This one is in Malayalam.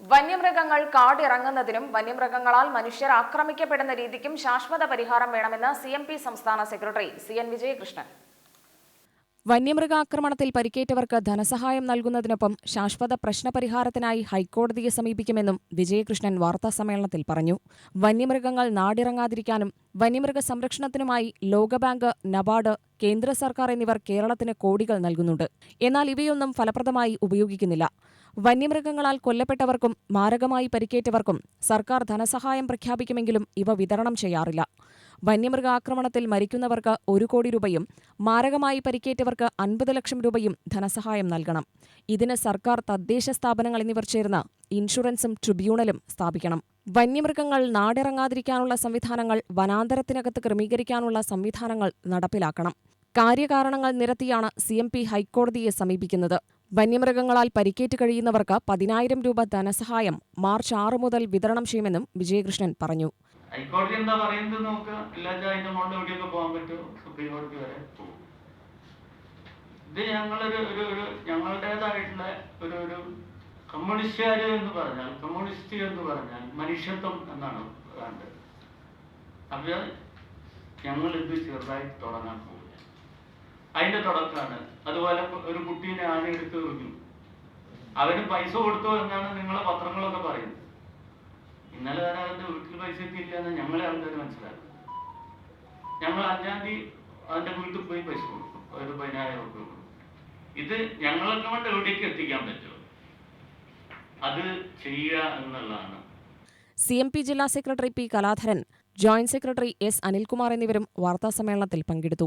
വന്യമൃഗങ്ങൾ കാടിറങ്ങുന്നതിനും വന്യമൃഗങ്ങളാൽ മനുഷ്യർ ആക്രമിക്കപ്പെടുന്ന രീതിക്കും ശാശ്വത പരിഹാരം വേണമെന്ന് സി എം പി സംസ്ഥാന സെക്രട്ടറി സി എൻ വിജയകൃഷ്ണൻ. വന്യമൃഗാക്രമണത്തിൽ പരിക്കേറ്റവർക്ക് ധനസഹായം നൽകുന്നതിനൊപ്പം ശാശ്വത പ്രശ്നപരിഹാരത്തിനായി ഹൈക്കോടതിയെ സമീപിക്കുമെന്നും വിജയകൃഷ്ണൻ വാർത്താസമ്മേളനത്തിൽ പറഞ്ഞു. വന്യമൃഗങ്ങൾ നാടിറങ്ങാതിരിക്കാനും വന്യമൃഗ സംരക്ഷണത്തിനുമായി ലോകബാങ്ക് നബാർഡ് കേന്ദ്ര സർക്കാർ എന്നിവർ കേരളത്തിന് കോടികൾ നൽകുന്നുണ്ട്. എന്നാൽ ഇവയൊന്നും ഫലപ്രദമായി ഉപയോഗിക്കുന്നില്ല. വന്യമൃഗങ്ങളാൽ കൊല്ലപ്പെട്ടവർക്കും മാരകമായി പരിക്കേറ്റവർക്കും സർക്കാർ ധനസഹായം പ്രഖ്യാപിക്കുമെങ്കിലും ഇവ വിതരണം ചെയ്യാറില്ല. വന്യമൃഗാക്രമണത്തിൽ മരിക്കുന്നവർക്ക് ഒരു കോടി രൂപയും മാരകമായി പരിക്കേറ്റവർക്ക് അൻപത് ലക്ഷം രൂപയും ധനസഹായം നൽകണം. ഇതിന് സർക്കാർ തദ്ദേശ സ്ഥാപനങ്ങൾ എന്നിവർ ചേർന്ന് ഇൻഷുറൻസും ട്രിബ്യൂണലും സ്ഥാപിക്കണം. വന്യമൃഗങ്ങൾ നാടിറങ്ങാതിരിക്കാനുള്ള സംവിധാനങ്ങൾ വനാന്തരത്തിനകത്ത് ക്രമീകരിക്കാനുള്ള സംവിധാനങ്ങൾ നടപ്പിലാക്കണം. കാര്യകാരണങ്ങൾ നിരത്തിയാണ് സി എം പി ഹൈക്കോടതിയെ സമീപിക്കുന്നത്. വന്യമൃഗങ്ങളാൽ പരിക്കേറ്റ് കഴിയുന്നവർക്ക് പതിനായിരം രൂപ ധനസഹായം മാർച്ച് ആറ് മുതൽ വിതരണം ചെയ്യുമെന്നും വിജയകൃഷ്ണൻ പറഞ്ഞു. ഹൈക്കോടതി എന്താ പറയുന്നത് നോക്കുക ഇല്ലാച്ച അതിന്റെ മുകളിൽ എവിടെയൊക്കെ പോകാൻ പറ്റുമോ സുപ്രീം കോടതി വരെ. പോകും ഇത് ഞങ്ങളൊരു ഒരു ഒരു ഞങ്ങളുടേതായിട്ടുള്ള ഒരു ഒരു കമ്മ്യൂണിസ്റ്റുകാർ എന്ന് പറഞ്ഞാൽ കമ്മ്യൂണിസ്റ്റ് എന്ന് പറഞ്ഞാൽ മനുഷ്യത്വം എന്നാണ് വേണ്ടത്. അപ്പോൾ ഞങ്ങൾ ഇത് ചെറുതായി തുടങ്ങാൻ പോവുക അതിന്റെ തുടക്കമാണ് അതുപോലെ ഒരു കുട്ടീനെ ആനയെടുത്ത് എറിഞ്ഞു. അവന് പൈസ കൊടുത്തു എന്നാണ് നിങ്ങളെ പത്രങ്ങളൊക്കെ പറയുന്നത്. ഇന്നലെ തന്നെ അവന്റെ വീട്ടിൽ പൈസ എത്തിയില്ല എന്ന് ഞങ്ങളെ ആൾക്കാർ മനസ്സിലാക്കും. ഞങ്ങൾ അഞ്ചാം തീയതി അവന്റെ വീട്ടിൽ പോയി പൈസ കൊടുക്കും ഒരു പതിനായിരം രൂപ കൊടുക്കും ഇത് ഞങ്ങളൊക്കെ കൊണ്ട് എവിടേക്ക് എത്തിക്കാൻ പറ്റുമോ അത് ചെയ്യുക എന്നുള്ളതാണ്. സി എം പി ജില്ലാ secretary P Kaladharan joint secretary S Anilkumar എന്നിവരും വാർത്താസമ്മേളനത്തിൽ പങ്കെടുത്തു.